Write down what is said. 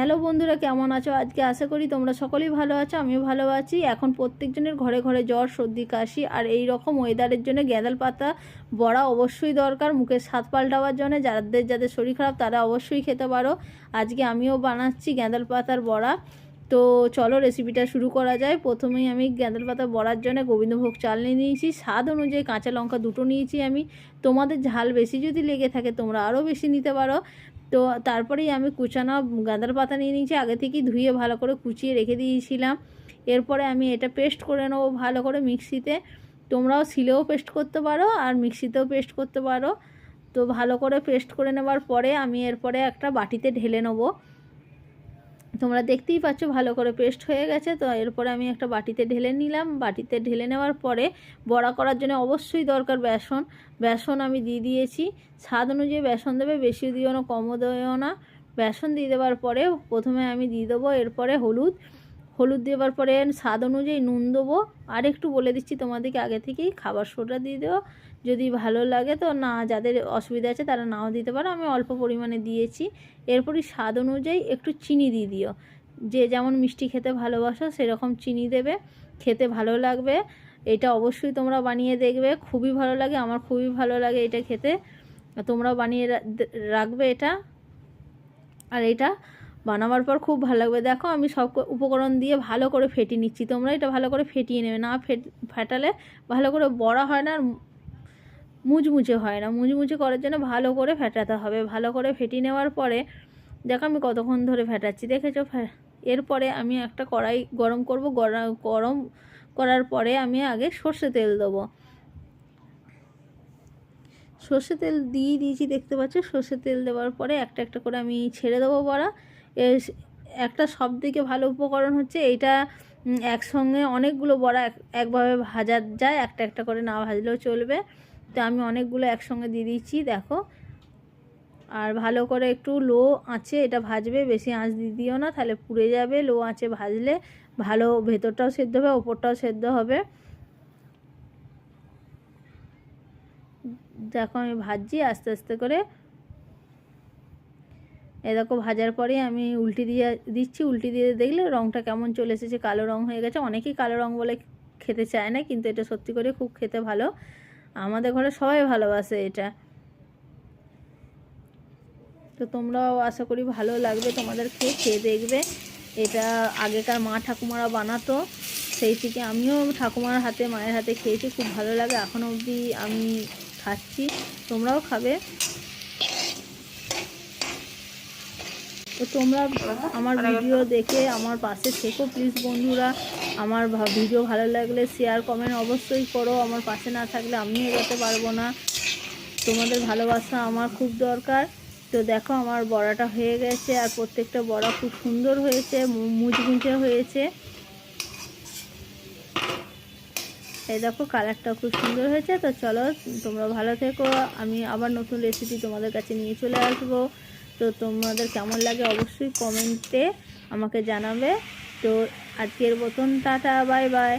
Hello বন্ধুরা, কেমন আছো? আজকে আশা করি তোমরা সকলেই ভালো আছো, আমিও ভালো আছি। এখন প্রত্যেকজনের ঘরে ঘরে জ্বর, সর্দি, কাশি আর এই রকম ওয়েদারের জন্য গ্যাঁদাল পাতা বড়া অবশ্যই দরকার, মুখের স্বাদ পাল্টাবার জন্য। যাদের যাদের শরীর খারাপ, তারা অবশ্যই খেতে পারো। আজকে আমিও বানাচ্ছি গ্যাঁদাল পাতার বড়া। তো চলো রেসিপিটা শুরু করা যায়। প্রথমেই আমি গ্যাঁদাল পাতা বড়ার জন্য গোবিন্দভোগ চাল নিয়ে নিয়েছি। স্বাদ অনুযায়ী কাঁচা লঙ্কা দুটো নিয়েছি আমি। তোমাদের ঝাল বেশি যদি লেগে থাকে, তোমরা আরও বেশি নিতে পারো। তো তারপরেই আমি কুচানো গাঁদার পাতা নিয়ে নিয়েছি। আগে থেকেই ধুয়ে ভালো করে কুচিয়ে রেখে দিয়েছিলাম। এরপরে আমি এটা পেস্ট করে নেব ভালো করে মিক্সিতে। তোমরাও শিলেও পেস্ট করতে পারো আর মিক্সিতেও পেস্ট করতে পারো। তো ভালো করে পেস্ট করে নেবার পরে আমি এরপরে একটা বাটিতে ঢেলে নেব। তোমরা দেখতেই পাচ্ছ ভালো করে পেস্ট হয়ে গেছে। তো এরপরে আমি একটা বাটিতে ঢেলে নিলাম। বাটিতে ঢেলে নেওয়ার পরে বড়া করার জন্য অবশ্যই দরকার বেসন। বেসন আমি দিয়ে দিয়েছি। স্বাদ অনুযায়ী বেসন দেবে বেশি দিও না, কমও দিও না। বেসন দিয়ে দেওয়ার পরে প্রথমে আমি দিয়ে দেবো। এরপরে হলুদ। হলুদ দেওয়ার পরে স্বাদ অনুযায়ী নুন দেবো। আর একটু বলে দিচ্ছি তোমাদেরকে, আগে থেকেই খাবার সোডা দিয়ে দেবো যদি ভালো লাগে তো না, যাদের অসুবিধা আছে তারা নাও দিতে পারো। আমি অল্প পরিমাণে দিয়েছি। এরপরই স্বাদ অনুযায়ী একটু চিনি দিয়ে দিও। যে যেমন মিষ্টি খেতে ভালোবাসো, সেরকম চিনি দেবে। খেতে ভালো লাগবে। এটা অবশ্যই তোমরা বানিয়ে দেখবে। খুবই ভালো লাগে, আমার খুবই ভালো লাগে এটা খেতে। তোমরাও বানিয়ে রাখবে এটা। আর এটা বানাবার পর খুব ভালো লাগবে। দেখো আমি সব উপকরণ দিয়ে ভালো করে ফেটিয়ে নিচ্ছি। তোমরা এটা ভালো করে ফেটিয়ে নেবে না। ফেট ফেটালে ভালো করে বড়া হয় না আর মুচমুচে হয় না। মুচমুচে করার জন্য ভালো করে ফেটাতে হবে। ভালো করে ফেটিয়ে নেওয়ার পরে দেখো আমি কতক্ষণ ধরে ফেটাচ্ছি। দেখেছ? এরপরে আমি একটা কড়াই গরম করব। গরম করার পরে আমি আগে সর্ষে তেল দেবো। সর্ষে তেল দিয়ে দিয়েছি, দেখতে পাচ্ছ? সর্ষে তেল দেওয়ার পরে একটা একটা করে আমি ছেড়ে দেবো বড়া। একটা সব থেকে ভালো উপকরণ হচ্ছে এইটা একসঙ্গে অনেকগুলো বড়া একভাবে ভাজা যায়, একটা একটা করে না ভাজলেও চলবে। তো আমি অনেকগুলো একসঙ্গে দিয়ে দিচ্ছি, দেখো। আর ভালো করে একটু লো আঁচে এটা ভাজবে, বেশি আঁচ দিয়ে দিও না, তাহলে পুড়ে যাবে। লো আঁচে ভাজলে ভালো ভেতরটাও সেদ্ধ হবে, ওপরটাও সেদ্ধ হবে। দেখো আমি ভাজছি, আস্তে আস্তে করে দেখো ভাজার পরে আমি উল্টি দিয়ে দিচ্ছি, উল্টি দিয়ে দেখলে রঙটা কেমন চলে এসেছে, কালো রঙ হয়ে গেছে। অনেকেই কালো রঙ বলে খেতে চায় না, কিন্তু এটা সত্যি করে খুব খেতে ভালো। আমাদের ঘরে সবাই ভালোবাসে এটা। তো তোমরাও আশা করি ভালো লাগবে, তোমাদের খেয়ে খেয়ে দেখবে। এটা আগেকার মা ঠাকুমারা বানাতো, সেই থেকে আমিও ঠাকুমার হাতে, মায়ের হাতে খেয়েছি, খুব ভালো লাগে। এখনও অবধি আমি খাচ্ছি। তোমরাও খাবে। তো তোমরা আমার ভিডিও দেখে আমার পাশে থেকো প্লিজ বন্ধুরা। আমার ভিডিও ভালো লাগলে শেয়ার কমেন্ট অবশ্যই করো। আমার পাশে না থাকলে আমিও যেতে পারব না। তোমাদের ভালোবাসা আমার খুব দরকার। তো দেখো, আমার বড়াটা হয়ে গেছে আর প্রত্যেকটা বড়া খুব সুন্দর হয়েছে মুচমুচে হয়েছে। এই দেখো কালারটা খুব সুন্দর হয়েছে। তো চলো, তোমরা ভালো থেকো। আমি আবার নতুন রেসিপি তোমাদের কাছে নিয়ে চলে আসব। তো তোমাদের কেমন লাগে অবশ্যই কমেন্টে আমাকে জানাবে। তো আজকের মতন টাটা বাই বাই